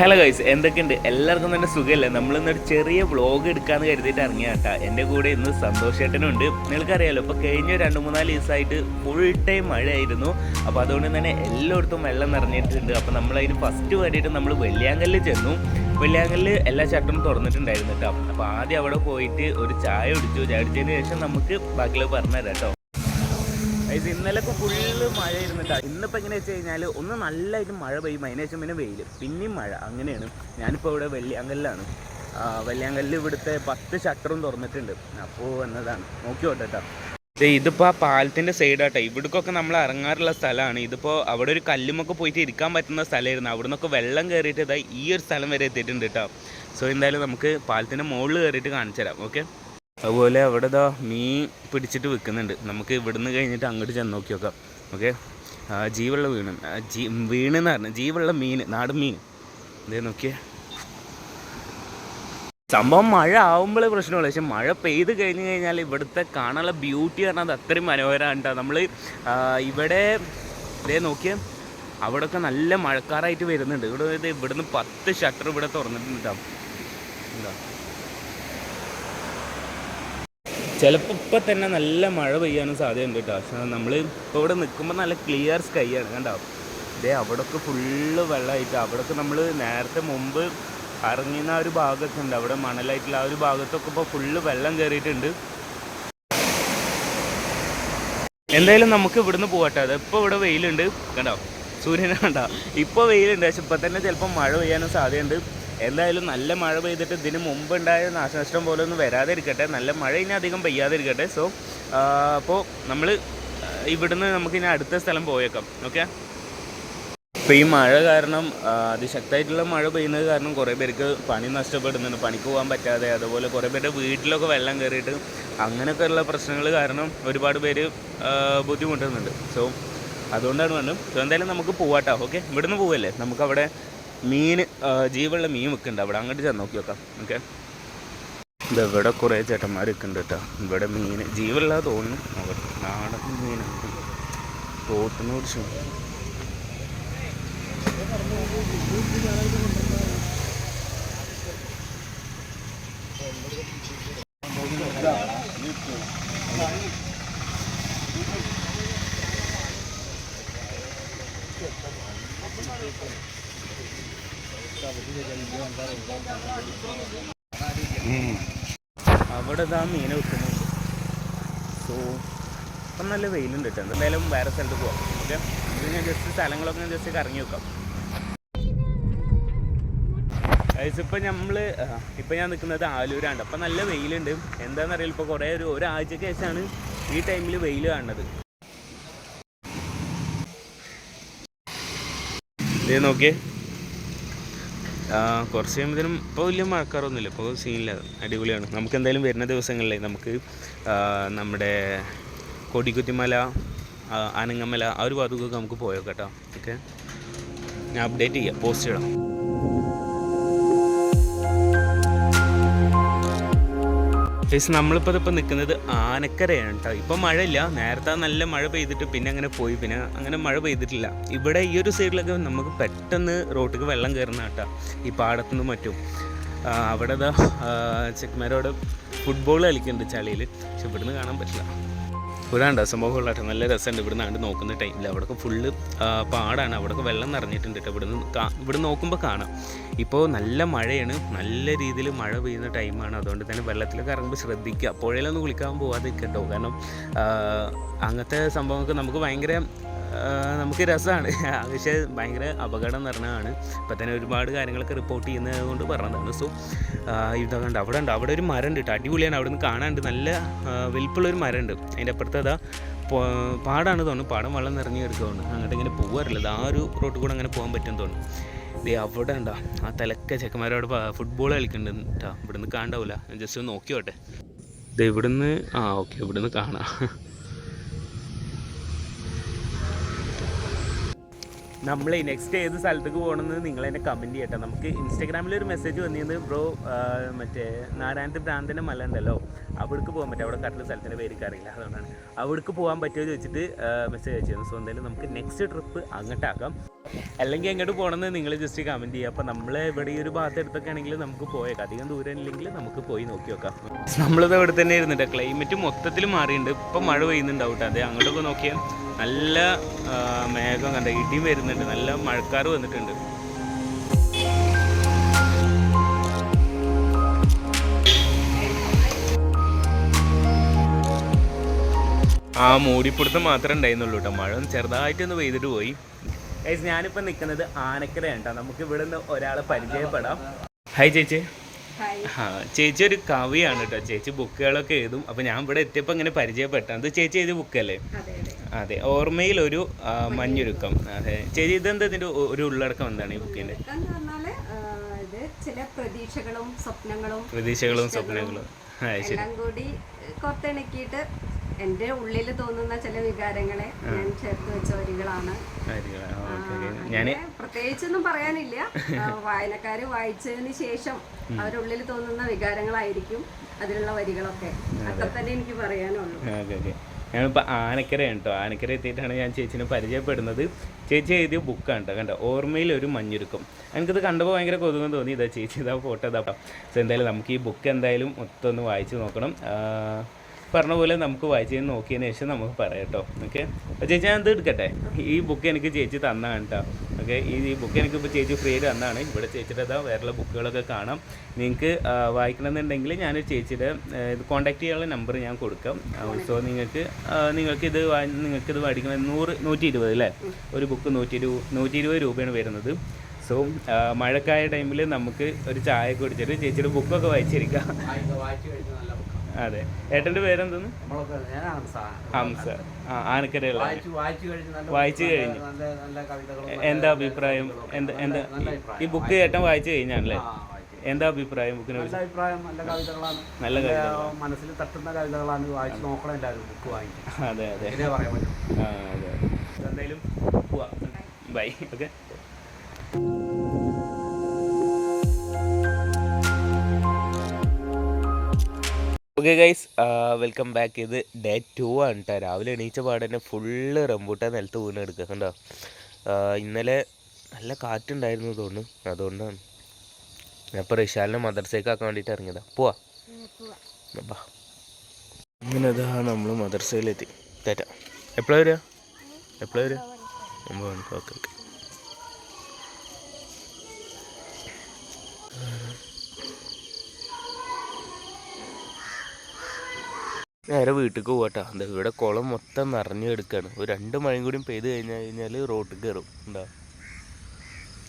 Hello guys എന്തൊക്കെയുണ്ട്? എല്ലാവർക്കും തന്നെ സുഖമല്ലേ നമ്മളിന്നൊരു ചെറിയ വ്ളോഗ് എടുക്കാന്ന് കരുതിയിട്ട് ഇറങ്ങിയ കേട്ടാ എന്റെ കൂടെ ഇന്ന് സന്തോഷേട്ടനുണ്ട് നിങ്ങൾക്കറിയാലോ ഇപ്പോൾ കഴിഞ്ഞ രണ്ട് മൂന്നാൽ ദിവസമായിട്ട് ഫുൾ ടൈം മഴയായിരുന്നു. അപ്പോൾ അതുകൊണ്ട് തന്നെ എല്ലായിടത്തും വെള്ളം നിറഞ്ഞിട്ടുണ്ട്. അപ്പോൾ നമ്മളതിന് ഫസ്റ്റ് വേണ്ടിയിട്ട് നമ്മൾ വെള്ളിയാങ്കല്ലിൽ ചെന്നു. വെള്ളിയാങ്കല്ലിൽ എല്ലാ ഷട്ടറും തുറന്നിട്ടുണ്ടായിരുന്നു കേട്ടോ അപ്പോൾ ആദ്യം അവിടെ പോയിട്ട് ഒരു ചായ കുടിച്ചു. ചായ കുടിച്ചതിന് ശേഷം നമുക്ക് ബാക്കിയുള്ളത് പറഞ്ഞുതരാം കേട്ടോ. ഗൈസ് ഇന്നലൊക്കെ ഫുള്ള് മഴ ഇരുന്നിട്ടാ. ഇന്നിപ്പോൾ എങ്ങനെ വെച്ച് കഴിഞ്ഞാൽ ഒന്ന് നല്ലതായിട്ട് മഴ പെയ്യും. അതിനുശേഷം പിന്നെ വെയിൽ പിന്നെയും മഴ. അങ്ങനെയാണ്. ഞാനിപ്പോൾ ഇവിടെ വെള്ളിയാങ്കല്ലാണ്. വെള്ളിയാങ്കല്ലിൽ ഇവിടുത്തെ പത്ത് ഷട്ടറും തുറന്നിട്ടുണ്ട്. അപ്പോൾ എന്നതാണ് നോക്കി കേട്ടോ ഇതിപ്പോൾ ആ പാലത്തിന്റെ സൈഡാട്ടോ ഇവിടേക്കൊക്കെ നമ്മൾ ഇറങ്ങാറുള്ള സ്ഥലമാണ്. ഇതിപ്പോൾ അവിടെ ഒരു കല്ലുമൊക്കെ പോയിട്ട് ഇരിക്കാൻ പറ്റുന്ന സ്ഥലമായിരുന്നു. അവിടെ നിന്നൊക്കെ വെള്ളം കയറിയിട്ട് ഇതാ ഈ ഒരു സ്ഥലം വരെ എത്തിയിട്ടുണ്ട് കേട്ടോ സോ എന്തായാലും നമുക്ക് പാലത്തിന്റെ മുകളിൽ കയറിയിട്ട് കാണിച്ചു തരാം. ഓക്കെ അതുപോലെ അവിടെ ഇതാ മീൻ പിടിച്ചിട്ട് വിൽക്കുന്നുണ്ട് നമുക്ക് ഇവിടുന്ന് കഴിഞ്ഞിട്ട് അങ്ങോട്ട് ചെന്ന് നോക്കി നോക്കാം. ഓക്കെ? ജീവുള്ള വീണ്. ജീ വീണെന്ന് പറഞ്ഞു ജീവുള്ള മീൻ നാടൻ മീൻ. ഇതേ നോക്കിയേ. സംഭവം മഴ ആവുമ്പോഴേ പ്രശ്നമുള്ളൂ. പക്ഷെ മഴ പെയ്ത് കഴിഞ്ഞ് കഴിഞ്ഞാൽ ഇവിടുത്തെ കാണാനുള്ള ബ്യൂട്ടി പറഞ്ഞാൽ അത്രയും മനോഹരമാണ് നമ്മൾ ഇവിടെ ഇതേ നോക്കിയേ. അവിടെയൊക്കെ നല്ല മഴക്കാറായിട്ട് വരുന്നുണ്ട്. ഇവിടെ ഇവിടുന്ന് പത്ത് ഷട്ടർ ഇവിടെ തുറന്നിട്ടുണ്ട് കേട്ടോ. എന്താ ചിലപ്പോൾ ഇപ്പം തന്നെ നല്ല മഴ പെയ്യാനും സാധ്യതയുണ്ട് കേട്ടോ പക്ഷേ നമ്മൾ ഇപ്പോൾ ഇവിടെ നിൽക്കുമ്പോൾ നല്ല ക്ലിയർ സ്കൈ ആണ് കണ്ടോ? ഇതേ അവിടെയൊക്കെ ഫുള്ള് വെള്ളമായിട്ട്. അവിടെയൊക്കെ നമ്മൾ നേരത്തെ മുമ്പ് ഇറങ്ങിയുന്ന ആ ഒരു ഭാഗമൊക്കെ ഉണ്ട്. അവിടെ മണലായിട്ടുള്ള ആ ഒരു ഭാഗത്തൊക്കെ ഇപ്പോൾ ഫുള്ള് വെള്ളം കയറിയിട്ടുണ്ട് എന്തായാലും നമുക്ക് ഇവിടുന്ന് പോകട്ടെ അത് ഇപ്പോൾ ഇവിടെ വെയിലുണ്ട് കണ്ടോ? സൂര്യനെ കണ്ടോ ഇപ്പോൾ വെയിലുണ്ട് പക്ഷെ ഇപ്പം തന്നെ ചിലപ്പോൾ മഴ പെയ്യാനും സാധ്യതയുണ്ട്. എന്തായാലും നല്ല മഴ പെയ്തിട്ട് ഇതിന് മുമ്പ് ഉണ്ടായ നാശനഷ്ടം പോലെ ഒന്നും വരാതിരിക്കട്ടെ. നല്ല മഴ ഇനി അധികം പെയ്യാതിരിക്കട്ടെ. സോ അപ്പോൾ നമ്മൾ ഇവിടുന്ന് നമുക്ക് ഇനി അടുത്ത സ്ഥലം പോയേക്കാം. ഓക്കെ ഇപ്പോൾ ഈ മഴ കാരണം അതിശക്തമായിട്ടുള്ള മഴ പെയ്യുന്നത് കാരണം കുറേ പേർക്ക് പണി നഷ്ടപ്പെടുന്നുണ്ട്. പണിക്ക് പോകാൻ പറ്റാതെ അതുപോലെ കുറേ പേരുടെ വീട്ടിലൊക്കെ വെള്ളം കയറിയിട്ട് അങ്ങനെയൊക്കെയുള്ള പ്രശ്നങ്ങൾ കാരണം ഒരുപാട് പേര് ബുദ്ധിമുട്ടുന്നുണ്ട്. സോ അതുകൊണ്ടാണ് വേണ്ടത് സോ എന്തായാലും നമുക്ക് പോവാട്ടോ. ഓക്കെ ഇവിടുന്ന് പോവല്ലേ? നമുക്കവിടെ മീൻ ജീവനുള്ള മീൻ വെക്കുന്നുണ്ട്. അവിടെ അങ്ങോട്ട് ചെന്ന് നോക്കി വെക്കാം ഓക്കെ ഇത് ഇവിടെ കുറേ ചേട്ടന്മാർ നിൽക്കുന്നുണ്ട് കേട്ടോ. ഇവിടെ മീൻ ജീവനുള്ള തോന്നുന്നു നോക്കട്ടെ നാടൻ മീനുണ്ട് തോട്ടിനോട് ചോദിച്ചു. അവിടെ ഇതാ മീൻ വെക്കുന്നുണ്ട് സോ ഇപ്പം നല്ല വെയിലുണ്ട് കേട്ടോ. എന്തായാലും വേറെ സ്ഥലത്ത് പോകാം ഓക്കെ ഇത് ഞാൻ ജസ്റ്റ് സ്ഥലങ്ങളൊക്കെ ഞാൻ ജസ്റ്റ് കറങ്ങി വെക്കാം. ഇപ്പം നമ്മൾ ഇപ്പം ഞാൻ നിൽക്കുന്നത് ആലൂരാണ്. അപ്പം നല്ല വെയിലുണ്ട്. എന്താണെന്നറിയില്ല ഇപ്പോൾ കുറേ ഒരു ഒരാഴ്ചയ്ക്ക് ശേഷമാണ് ഈ ടൈമിൽ വെയിൽ കാണുന്നത്. ഇത് നോക്കിയേ. കുറച്ച് കഴിയുമ്പോഴത്തേനും ഇപ്പോൾ വലിയ മഴക്കാറൊന്നുമില്ല. ഇപ്പോൾ സീനില്ല അടിപൊളിയാണ്. നമുക്ക് എന്തായാലും വരുന്ന ദിവസങ്ങളിലേ നമുക്ക് നമ്മുടെ കൊടിക്കുത്തിമല ആനങ്ങമല ആ ഒരു ഭാഗത്തൊക്കെ നമുക്ക് പോയോ കേട്ടോ. ഓക്കെ? ഞാൻ അപ്ഡേറ്റ് ചെയ്യാം. പോസ്റ്റ് ഇടാം. ഫേസ് നമ്മളിപ്പോൾ ഇതിപ്പോൾ നിൽക്കുന്നത് ആനക്കരയാണ് കേട്ടോ ഇപ്പം മഴയില്ല. നേരത്തെ നല്ല മഴ പെയ്തിട്ട് പിന്നെ അങ്ങനെ പോയി. പിന്നെ അങ്ങനെ മഴ പെയ്തിട്ടില്ല. ഇവിടെ ഈ ഒരു സൈഡിലൊക്കെ നമുക്ക് പെട്ടെന്ന് റോട്ടിക്ക് വെള്ളം കയറുന്ന കേട്ടോ. ഈ പാടത്തുനിന്ന് മറ്റും. അവിടെ ഇതാ ചെക്കന്മാരോട് ഫുട്ബോൾ കളിക്കുന്നുണ്ട് ചളിയിൽ പക്ഷെ ഇവിടുന്ന് കാണാൻ പറ്റില്ല. ഇവിടാണ്ട് സംഭവമുള്ളട്ടെ നല്ല രസമുണ്ട്. ഇവിടുന്ന് ആണ്ട് നോക്കുന്ന ടൈമിൽ അവിടെയൊക്കെ ഫുള്ള് പാടാണ്. അവിടെയൊക്കെ വെള്ളം നിറഞ്ഞിട്ടുണ്ട് കേട്ടോ ഇവിടുന്ന് ഇവിടെ നോക്കുമ്പോൾ കാണാം. ഇപ്പോൾ നല്ല മഴയാണ്. നല്ല രീതിയിൽ മഴ പെയ്യുന്ന ടൈമാണ് അതുകൊണ്ട് തന്നെ വെള്ളത്തിലൊക്കെ ഇറങ്ങുമ്പോൾ ശ്രദ്ധിക്കുക. പുഴയിലൊന്നും കുളിക്കാൻ പോകാതിരിക്കട്ടോ കേട്ടോ കാരണം അങ്ങനത്തെ സംഭവങ്ങൾക്ക് നമുക്ക് ഭയങ്കര നമുക്ക് രസമാണ് പക്ഷേ ഭയങ്കര അപകടം നിറഞ്ഞതാണ് ഇപ്പം തന്നെ ഒരുപാട് കാര്യങ്ങളൊക്കെ റിപ്പോർട്ട് ചെയ്യുന്നത് കൊണ്ട് പറഞ്ഞതാണ്. സോ ഇതൊക്കെ ഉണ്ട് അവിടെ ഉണ്ട് അവിടെ ഒരു മരം ഉണ്ട് കേട്ടോ അടിപൊളിയാണ് അവിടെ നിന്ന് കാണാണ്ട് നല്ല വലിപ്പുള്ളൊരു മരം ഉണ്ട് അതിന്റെ അപ്പുറത്ത് അതാ പാടാണ് തോന്നുന്നു. പാടം വെള്ളം നിറഞ്ഞു കിടക്കുകയാണ് അങ്ങോട്ട് ഇങ്ങനെ പോകാറില്ല ആ ഒരു റോട്ടിൽ കൂടെ അങ്ങനെ പോകാൻ പറ്റും തോന്നുന്നു. ദേ അവിടെ ഉണ്ടോ ആ തലക്ക ചെക്കന്മാരോട് ഫുട്ബോൾ കളിക്കുന്നുണ്ട് കേട്ടോ ഇവിടുന്ന് കാണണ്ടാവില്ല ജസ്റ്റ് ഒന്ന് നോക്കിയോട്ടെ. ഇത് ഇവിടുന്ന് ആ ഓക്കെ ഇവിടുന്ന് കാണാം. നമ്മൾ നെക്സ്റ്റ് ഏത് സ്ഥലത്തേക്ക് പോകണമെന്ന് നിങ്ങൾ എന്നെ കമന്റ് ചെയ്യട്ടെ. നമുക്ക് ഇൻസ്റ്റാഗ്രാമിൽ ഒരു മെസ്സേജ് വന്നിരുന്നത് ബ്രോ മറ്റേ നാരായണത്ത് ഭ്രാന്തന്റെ മല ഉണ്ടല്ലോ. അവിടേക്ക് പോകാൻ പറ്റും അവിടെ കറക്റ്റ് സ്ഥലത്തിന്റെ പേര് അറിയില്ല. അതുകൊണ്ടാണ്. അവിടേക്ക് പോകാൻ പറ്റുമോ ചോദിച്ചിട്ട് മെസ്സേജ് അയച്ചിരുന്നു. സോ എന്തായാലും നമുക്ക് നെക്സ്റ്റ് ട്രിപ്പ് അങ്ങോട്ടാക്കാം. അല്ലെങ്കിൽ എങ്ങോട്ട് പോകണമെന്ന് നിങ്ങൾ ജസ്റ്റ് കമന്റ് ചെയ്യുക. അപ്പോൾ നമ്മൾ ഇവിടെ ഈ ഒരു ഭാഗത്ത് എടുത്തൊക്കെ ആണെങ്കിൽ നമുക്ക് പോയേക്കാം. അധികം ദൂരം ഇല്ലെങ്കിൽ നമുക്ക് പോയി നോക്കി നോക്കാം. നമ്മളിത് ഇവിടെ തന്നെ ഇരുന്നിട്ട്. ക്ലൈമറ്റ് മൊത്തത്തിൽ മാറിയിട്ടുണ്ട്. ഇപ്പം മഴ പെയ്യുന്നുണ്ടാവും അതെ അങ്ങോട്ടൊക്കെ നോക്കിയാൽ നല്ല മേഘം കണ്ട? ഇടിയും വരുന്നുണ്ട്. നല്ല മഴക്കാർ വന്നിട്ടുണ്ട്. ആ മൂടിപ്പിടുത്തം മാത്രമേ ഉണ്ടായിരുന്നുള്ളൂ കേട്ടോ. മഴ ചെറുതായിട്ടൊന്ന് പെയ്തിട്ട് പോയി. ഗൈസ് ഞാനിപ്പോൾ നിൽക്കുന്നത് ആനക്കരയാണ് കേട്ടോ നമുക്ക് ഇവിടെ നിന്ന് ഒരാളെ പരിചയപ്പെടാം. ഹായ് ചേച്ചി. ആ ചേച്ചി ഒരു കവിയാണ് കേട്ടോ ചേച്ചി ബുക്കുകളൊക്കെ എഴുതും. അപ്പോൾ ഞാൻ ഇവിടെ എത്തിയപ്പോൾ ഇങ്ങനെ പരിചയപ്പെട്ടാ അത് ചേച്ചി എഴുതിയ ബുക്കല്ലേ? അതെ ഓർമ്മയിൽ ഒരു മഞ്ഞുരുക്കം. അതെ. ചേച്ചി ഇതെന്താ ഇതിന്റെ ഒരു ഉള്ളടക്കം എന്താണ് ഈ ബുക്കിന്റെ? ചില പ്രതീക്ഷകളും സ്വപ്നങ്ങളും പ്രതീക്ഷകളും സ്വപ്നങ്ങളും. കൂടി കോർത്തിണക്കിയിട്ട് എന്റെ ഉള്ളിൽ തോന്നുന്ന ചില വികാരങ്ങളെ ഞാൻ ചേർത്ത് വെച്ച വരികളാണ്. പ്രത്യേകിച്ചൊന്നും പറയാനില്ല. വായനക്കാര് വായിച്ചതിന് ശേഷം അവരുള്ളിൽ തോന്നുന്ന വികാരങ്ങളായിരിക്കും അതിലുള്ള വരികളൊക്കെ. അത്ര തന്നെ എനിക്ക് പറയാനുള്ളൂ. ഞാനിപ്പോൾ ആനക്കരയാണ് കേട്ടോ ആനക്കര എത്തിയിട്ടാണ് ഞാൻ ചേച്ചിനെ പരിചയപ്പെടുന്നത്. ചേച്ചി എഴുതിയ ബുക്കാണ് കേട്ടോ കണ്ടോ? ഓർമ്മയിൽ ഒരു മഞ്ഞുരുക്കം. എനിക്കിത് കണ്ടപ്പോൾ ഭയങ്കര കൊതുകം തോന്നി. ഇതാ ചേച്ചി ഇതാ ഫോട്ടോ ഇതാ സോ എന്തായാലും നമുക്ക് ഈ ബുക്ക് എന്തായാലും മൊത്തം ഒന്ന് വായിച്ച് നോക്കണം. പറഞ്ഞ പോലെ നമുക്ക് വായിച്ച് നോക്കിയതിന് ശേഷം നമുക്ക് പറയാം കേട്ടോ. ഓക്കെ? ചേച്ചി ഞാൻ ഇത് എടുക്കട്ടെ? ഈ ബുക്ക് എനിക്ക് ചേച്ചി തന്നാണ് കേട്ടോ. ഓക്കെ? ഈ ബുക്ക് എനിക്ക് ഇപ്പോൾ ചേച്ചി ഫ്രീ ആയിട്ട് തന്നാണ്. ഇവിടെ ചേച്ചിയുടെ അതാ വേറെ ബുക്കുകളൊക്കെ കാണാം. നിങ്ങൾക്ക് വായിക്കണമെന്നുണ്ടെങ്കിൽ ഞാൻ ചേച്ചിയുടെ ഇത് കോൺടാക്ട് ചെയ്യാനുള്ള നമ്പർ ഞാൻ കൊടുക്കാം. സോ നിങ്ങൾക്ക് നിങ്ങൾക്കിത് നിങ്ങൾക്ക് ഇത് വാ- നിങ്ങൾക്ക് ഇത് മേടിക്കണം നൂറ് നൂറ്റി ഇരുപത് അല്ലേ? ഒരു ബുക്ക് നൂറ്റി ഇരുപത് നൂറ്റി ഇരുപത് രൂപയാണ് വരുന്നത്. സോ മഴക്കായ ടൈമിൽ നമുക്ക് ഒരു ചായ കുടിച്ചിട്ട് ചേച്ചിയുടെ ബുക്കൊക്കെ വായിച്ചിരിക്കാം. അതെ. ഏട്ടന്റെ പേരെന്തെന്ന്? ഹംസ ആ ആനക്കരയുള്ള വായിച്ചു കഴിഞ്ഞു. എന്താ അഭിപ്രായം? എന്താ എന്താ ഈ- ബുക്ക് ഏട്ടൻ വായിച്ചു കഴിഞ്ഞാണല്ലേ? എന്താ അഭിപ്രായം ബുക്കിനെ നല്ല അഭിപ്രായം നല്ല കവിതകളാണ്. നല്ല കവിത മനസ്സിൽ തട്ടുന്ന കവിതകളാണ് വായിച്ചു നോക്കണം എല്ലാവരും ബുക്ക് വാങ്ങിക്കും അതെ അതെ. എങ്ങനെ പറയാൻ പറ്റും. അതെ. എന്തായാലും പോവാം bye. Okay. Okay guys welcome back ഇത് ഡേ ടു ആണ് കേട്ടോ രാവിലെ എണീച്ച പാടന്നെ തന്നെ ഫുള്ള് റംബൂട്ടാൻ നിലത്ത് വീണ് എടുക്കുക കണ്ടോ? ഇന്നലെ നല്ല കാറ്റുണ്ടായിരുന്നു തോന്നുന്നു. അതുകൊണ്ടാണ്. ഞാൻ ഇപ്പോൾ റിഷാലിനെ മദർസയ്ക്ക് ആക്കാൻ വേണ്ടിയിട്ട് ഇറങ്ങിയതാ. പോവാ. അങ്ങനെ അതാ നമ്മൾ മദർസയിലെത്തി തരാം എപ്പോഴാണ് വരിക എപ്പോഴാണ് വരിക ഒമ്പത് മണിക്ക്. ഓക്കെ ഓക്കെ നേരെ വീട്ടിലേക്ക് പോകട്ടോ എന്താ ഇവിടെ കുളം മൊത്തം നിറഞ്ഞു കിടക്കുകയാണ് ഒരു രണ്ട് മഴയും കൂടി പെയ്ത് കഴിഞ്ഞാൽ കഴിഞ്ഞാൽ റോട്ടിൽ കയറും എന്താ?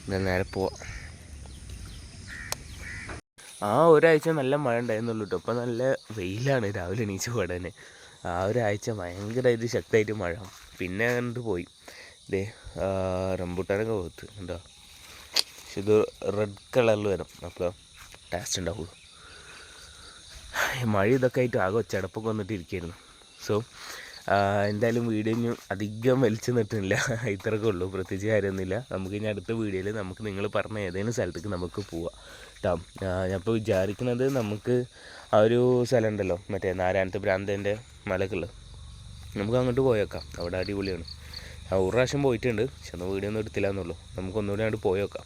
എന്നാൽ നേരെ പോവാം. ആ ഒരാഴ്ച നല്ല മഴ ഉണ്ടായിരുന്നുള്ളൂ കേട്ടോ ഇപ്പം നല്ല വെയിലാണ്. രാവിലെ എണീച്ച് പോടാൻ ആ ഒരാഴ്ച ഭയങ്കരമായിട്ട് ശക്തമായിട്ട് മഴ. പിന്നെ അങ്ങോട്ട് പോയി. ഇതേ റംബൂട്ടാനൊക്കെ പോകത്ത് എന്താ പക്ഷെ ഇത് റെഡ് കളറിൽ വരും. അപ്പോൾ ടേസ്റ്റ് ഉണ്ടാവുള്ളൂ. മഴ ഇതൊക്കെ ആയിട്ട് ആകെ ഒച്ചടപ്പൊക്കെ വന്നിട്ട് ഇരിക്കുകയായിരുന്നു സോ എന്തായാലും വീഡിയോ ഇനി അധികം വലിച്ചു നിട്ടില്ല ഇത്രയൊക്കെ ഉള്ളൂ. പ്രത്യേകിച്ച് കാര്യമൊന്നുമില്ല. നമുക്ക് ഇനി അടുത്ത വീഡിയോയിൽ നമുക്ക് നിങ്ങൾ പറഞ്ഞ ഏതെങ്കിലും സ്ഥലത്തേക്ക് നമുക്ക് പോവാം കേട്ടോ ഞാനിപ്പോൾ വിചാരിക്കുന്നത് നമുക്ക് ആ ഒരു സ്ഥലം ഉണ്ടല്ലോ. മറ്റേ നാരായണത്ത് ഭ്രാന്തന്റെ മലക്കുള്ള നമുക്ക് അങ്ങോട്ട് പോയേക്കാം. അവിടെ അടിപൊളിയാണ്. ഒരു പ്രാവശ്യം പോയിട്ടുണ്ട്. പക്ഷെ അന്ന് വീഡിയോ ഒന്നും എടുത്തില്ല എന്നുള്ളൂ. നമുക്കൊന്നുകൂടി അങ്ങോട്ട് പോയേക്കാം.